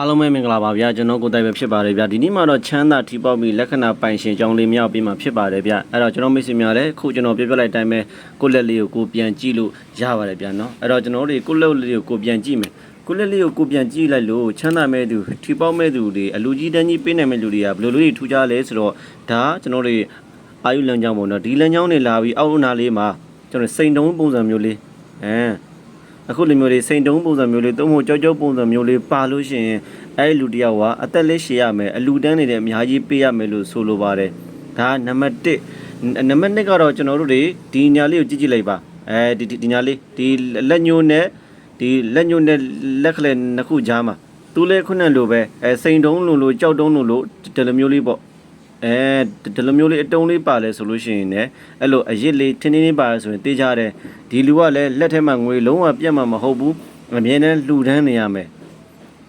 အားလုံးပဲမင်္ဂလာပါဗျာကျွန်တော်ကိုတိုင်ပဲဖြစ်ပါတယ်ဗျာဒီနေ့မှာတော့ချမ်းသာထီပေါက်ပြီးလက္ခဏာပိုင်ရှင်ကြောင်းလေးမြောက်ပြီးမှဖြစ်ပါတယ်ဗျာအဲ့တော့ကျွန်တော်မိတ်ဆွေများလည်းခုကျွန်တော်ပြပြလိုက်တိုင်းပဲကိုယ့်လက်လေးကိုကိုပြန်ကြည့်လို့ရပါတယ်ဗျာနော်အဲ့တော့ကျွန်တော်တို့ကိုယ့်လက်လေးကိုကိုပြန်ကြည့်မယ်ကိုယ့်လက်လေးကိုကိုပြန်ကြည့်လိုက်လို့ချမ်းသာမဲ့သူထီပေါက်မဲ့သူတွေအလူကြီးတန်းကြီးပေးနိုင်မဲ့လူတွေကဘယ်လိုလိုတွေထူကြလဲဆိုတော့ဒါကျွန်တော်တို့အာယုလမ်းကြောင်းပေါ့နော်ဒီလမ်းကြောင်းတွေလာပြီးအောက်အနာလေးမှာကျွန်တော်စိန်တုံးပုံစံမျိုးလေးအဲ အခုလိုမျိုးလေးစိန်တုံးပုံစံမျိုးလေးသုံးဖို့ကြောကြောပုံစံမျိုးလေးပါလို့ရှိရင်အဲ့ဒီလူတစ်ယောက်ကအသက်လေးရှည်ရမယ်အလူတန်းနေတဲ့အများကြီးပေးရမယ်လို့ဆိုလိုပါတယ်ဒါနံပါတ်1နံပါတ်2ကတော့ကျွန်တော်တို့တွေဒီညာလေးကိုကြည့်ကြည့်လိုက်ပါအဲဒီဒီဒီညာလေးဒီလက်ညှိုးနဲ့ဒီလက်ညှိုးနဲ့လက်ကလေးနှစ်ခုကြားမှာသူလည်းခုနကလိုပဲအဲစိန်တုံးလိုလိုကြောက်တုံးလိုလိုဒီလိုမျိုးလေးပေါ့ အဲဒီလိုမျိုးလေးအတုံးလေးပါလဲဆိုလို့ရှိရင်လည်းအဲ့လိုအရစ်လေးထင်းထင်းလေးပါလဲဆိုရင်တေးကြတယ်ဒီလူကလည်းလက်ထဲမှာငွေလုံးဝပြတ်မှာမဟုတ်ဘူးအမြဲတမ်းလှူဒန်းနေရမယ်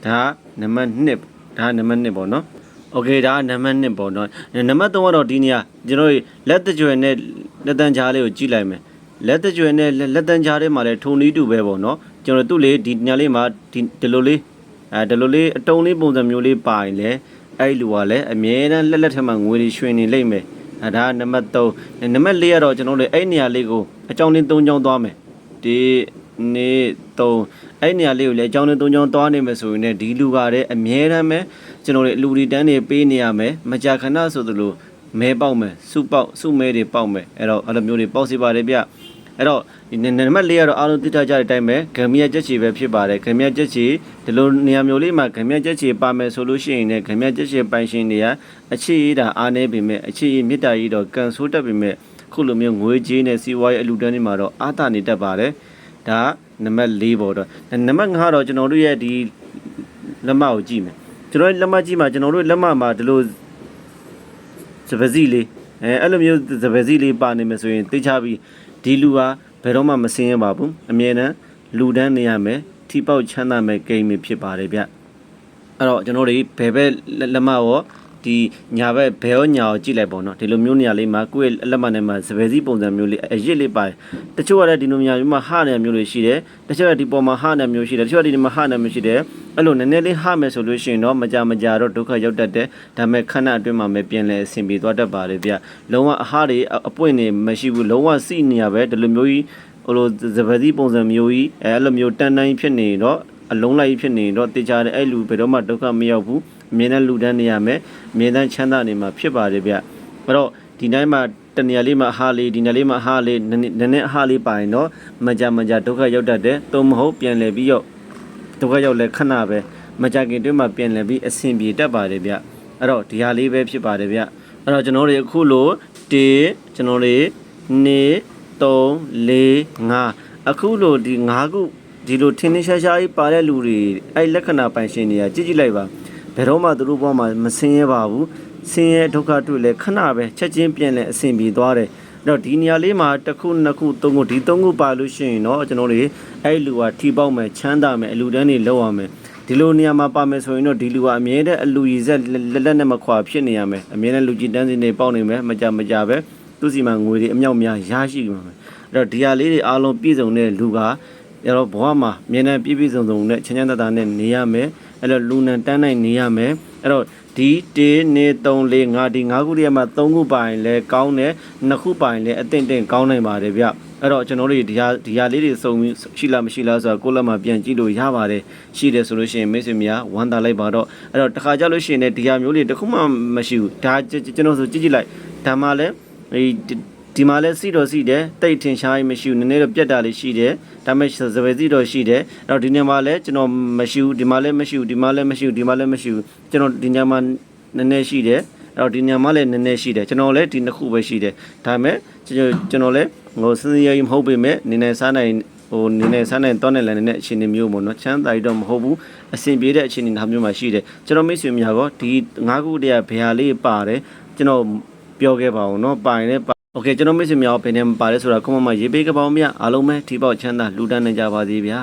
ဒါနံပါတ်1ဒါနံပါတ်1ပေါ့နော်โอเคဒါနံပါတ်1ပေါ့နော်နံပါတ်3ကတော့ဒီနေရာကျွန်တော်တို့လက်တကြွယ်နဲ့လက်တန်းကြားလေးကိုကြည့်လိုက်မယ်လက်တကြွယ်နဲ့လက်တန်းကြားထဲမှာလည်းထုံနီးတူပဲပေါ့နော်ကျွန်တော်တို့လေဒီညာလေးမှာဒီဒီလိုလေးအဲဒီလိုလေးအတုံးလေးပုံစံမျိုးလေးပါရင်လေ အဲ့လူကလည်းအမြဲတမ်းလက်လက်ထက်မှာငွေတွေရွှင်နေလိမ့်မယ်အဲဒါနံပါတ်3နံပါတ်4ကတော့ကျွန်တော်တို့အဲ့နေရာလေးကိုအကြောင်းလေး၃ကြောင်းသွားမယ်ဒီနေ့3အဲ့နေရာလေးကိုလည်းအကြောင်းလေး၃ကြောင်းသွားနေမယ်ဆိုရင်လည်းဒီလူကလည်းအမြဲတမ်းပဲကျွန်တော်တို့လူတွေတန်းတွေပေးနေရမယ်မကြာခဏဆိုသလိုမဲပေါက်မယ်စုပေါက်စုမဲတွေပေါက်မယ်အဲ့တော့အဲ့လိုမျိုးတွေပေါက်စီပါတယ်ဗျ အဲ့တော့ဒီနံပါတ်၄ကတော့အားလုံးသိထားကြတဲ့အတိုင်းပဲဂမ်မီယာကြက်ချီပဲဖြစ်ပါတယ်ဂမ်မီယာကြက်ချီဒီလိုနေရာမျိုးလေးမှာဂမ်မီယာကြက်ချီပါမယ်ဆိုလို့ရှိရင်လည်းဂမ်မီယာကြက်ချီပိုင်ရှင်တွေကအခြေရတာအားနေပေမဲ့အခြေရမေတ္တာကြီးတော့ကန်ဆိုးတတ်ပေမဲ့ခုလိုမျိုးငွေကြေးနဲ့စီးပွားရေးအလူတန်းတွေမှာတော့အားတာနေတတ်ပါတယ်ဒါနံပါတ်၄ပေါ့တော့နံပါတ်5တော့ကျွန်တော်တို့ရဲ့ဒီလက်မကိုကြည့်မယ်ကျွန်တော်လက်မကြည့်မှာကျွန်တော်တို့လက်မမှာဒီလိုစပစီလေးအဲအဲ့လိုမျိုးစပစီလေးပါနေမယ်ဆိုရင်သိချပြီး ဒီလူဟာဘယ်တော့မှမစင်းရပါဘူးအမြဲတမ်းလူတန်းနေရမယ်ထိပေါက်ချမ်းသာမယ်ဂိမ်းပဲဖြစ်ပါတယ်ဗျအဲ့တော့ကျွန်တော်တို့ဘယ်ဘက်လက်မရော ဒီညာဘက်ဘယ်ရောညာကိုကြည့်လိုက်ပေါ့နော်ဒီလိုမျိုးနေရာလေးမှာကိုယ့်ရဲ့လက်မနဲ့မှာစပယ်စီပုံစံမျိုးလေးအရစ်လေးပါတယ်တချို့ကလည်းဒီလိုမျိုးမျိုးမှာဟနေမျိုးလေးရှိတယ်တချို့ကဒီပေါ်မှာဟနေမျိုးရှိတယ်တချို့ကဒီမှာဟနေမျိုးရှိတယ်အဲ့လိုနည်းနည်းလေးဟမယ်ဆိုလို့ရှိရင်တော့မကြမကြတော့ဒုက္ခရောက်တတ်တယ်ဒါပေမဲ့ခဏအတွင်းမှာပဲပြင်လဲအဆင်ပြေသွားတတ်ပါတယ်ဗျလုံးဝအဟတွေအပွင့်နေမရှိဘူးလုံးဝစိနေရပဲဒီလိုမျိုးကြီးဟိုလိုစပယ်စီပုံစံမျိုးကြီးအဲ့လိုမျိုးတန်တန်ဖြစ်နေတော့အလုံးလိုက်ဖြစ်နေတော့တေချာတယ်အဲ့လူဘယ်တော့မှဒုက္ခမရောက်ဘူး အမြဲတမ်းလူတန်းနေရမယ်အမြဲတမ်းချမ်းသာနေမှာဖြစ်ပါတယ်ဗျအဲ့တော့ဒီတိုင်းမှာတနေရာလေးမှာအဟာလေးဒီနေရာလေးမှာအဟာလေးနည်းနည်းအဟာလေးပါရင်တော့မကြမကြဒုက္ခရောက်တတ်တယ်သုံးမဟုတ်ပြန်လဲပြီးတော့ဒုက္ခရောက်လဲခဏပဲမကြခင်တွင်းမှာပြန်လဲပြီးအဆင်ပြေတတ်ပါတယ်ဗျအဲ့တော့ဒီဟာလေးပဲဖြစ်ပါတယ်ဗျအဲ့တော့ကျွန်တော်တို့အခုလို့1ကျွန်တော်တို့2 3 4 5အခုလို့ဒီ5ခုဒီလိုထင်းထင်းရှားရှားကြီးပါတဲ့လူတွေအဲ့လက္ခဏာပိုင်ရှင်တွေကကြည့်ကြည့်လိုက်ပါ ဘယ်တော့မှသူတို့ဘောမှာမဆင်းရဲပါဘူးဆင်းရဲဒုက္ခတွေ့လဲခဏပဲချက်ချင်းပြန်လဲအဆင်ပြေသွားတယ်အဲ့တော့ဒီနေရာလေးမှာတစ်ခုနှစ်ခုသုံးခုဒီသုံးခုပါလို့ရှိရင်တော့ကျွန်တော်တို့အဲ့လူကထီပေါက်မယ်ချမ်းသာမယ်အလူတန်းတွေလောက်ရမယ်ဒီလိုနေရာမှာပါမယ်ဆိုရင်တော့ဒီလူကအမြဲတမ်းအလူရည်ဆက်လက်လက်နဲ့မခွာဖြစ်နေရမယ်အမြဲတမ်းလူကြီးတန်းစင်းတွေပေါက်နေမယ်မကြမကြပဲသူစီမှာငွေတွေအမြောက်များရရှိမှာပဲအဲ့တော့ဒီဟာလေးတွေအားလုံးပြည့်စုံတဲ့လူကအဲ့တော့ဘဝမှာမြင်တဲ့ပြည့်ပြည့်စုံစုံနဲ့ချမ်းချမ်းသာသာနဲ့နေရမယ် အဲ့တော့လူနံတန်းနိုင်နေရမယ်အဲ့တော့ဒီ1 2 3 4 5ဒီ5ခုတည်းမှာ3ခုပိုင်လဲကောင်းတယ်2ခုပိုင်လဲအသင့်တင့်ကောင်းနိုင်ပါတယ်ဗျအဲ့တော့ကျွန်တော်တို့ဒီဟာဒီဟာလေးတွေစုံပြီးရှိလားမရှိလားဆိုတာကိုယ့်လက်မှာပြန်ကြည့်လို့ရပါတယ်ရှိတယ်ဆိုလို့ရှိရင်မိတ်ဆွေများဝမ်းသာလိုက်ပါတော့အဲ့တော့တစ်ခါကြလို့ရှိရင်လည်းဒီဟာမျိုးလေးတစ်ခုမှမရှိဘူးဒါကျွန်တော်ဆိုကြည့်ကြည့်လိုက်ဒါမှလည်းဒီ ဒီမှာလဲစီတော့စီတယ်တိတ်ထင်ရှားရင်မရှိဘူးနည်းနည်းတော့ပြက်တာလေးရှိတယ်ဒါပေမဲ့စပယ်စီတော့ရှိတယ်အဲ့တော့ဒီနေရာမှာလဲကျွန်တော်မရှိဘူးဒီမှာလဲမရှိဘူးဒီမှာလဲမရှိဘူးဒီမှာလဲမရှိဘူးကျွန်တော်ဒီနေရာမှာနည်းနည်းရှိတယ်အဲ့တော့ဒီနေရာမှာလည်းနည်းနည်းရှိတယ်ကျွန်တော်လည်းဒီနှစ်ခုပဲရှိတယ်ဒါပေမဲ့ကျွန်တော်ကျွန်တော်လည်းဟိုစစရရင်မဟုတ်ပေမဲ့နည်းနည်းစားနိုင်ဟိုနည်းနည်းစားနိုင်တော့နေလည်းနည်းနည်းအခြေအနေမျိုးပေါ့နော်ချမ်းသာရတော့မဟုတ်ဘူးအဆင်ပြေတဲ့အခြေအနေသားမျိုးမှာရှိတယ်ကျွန်တော်မိတ်ဆွေများကဒီ၅ခုတည်းကဘယ်ဟာလေးပါတယ်ကျွန်တော်ပြောခဲ့ပါအောင်နော်ပိုင်လည်း โอเคကျွန်တော်မိတ်ဆွေများဘယ်နဲ့ပါလဲဆိုတာကွန်မန့်မှာရေးပေးကြပါဦးမြအားလုံးပဲဒီပေါက်ချမ်းသာလူတန်းနေကြပါသေးဗျာ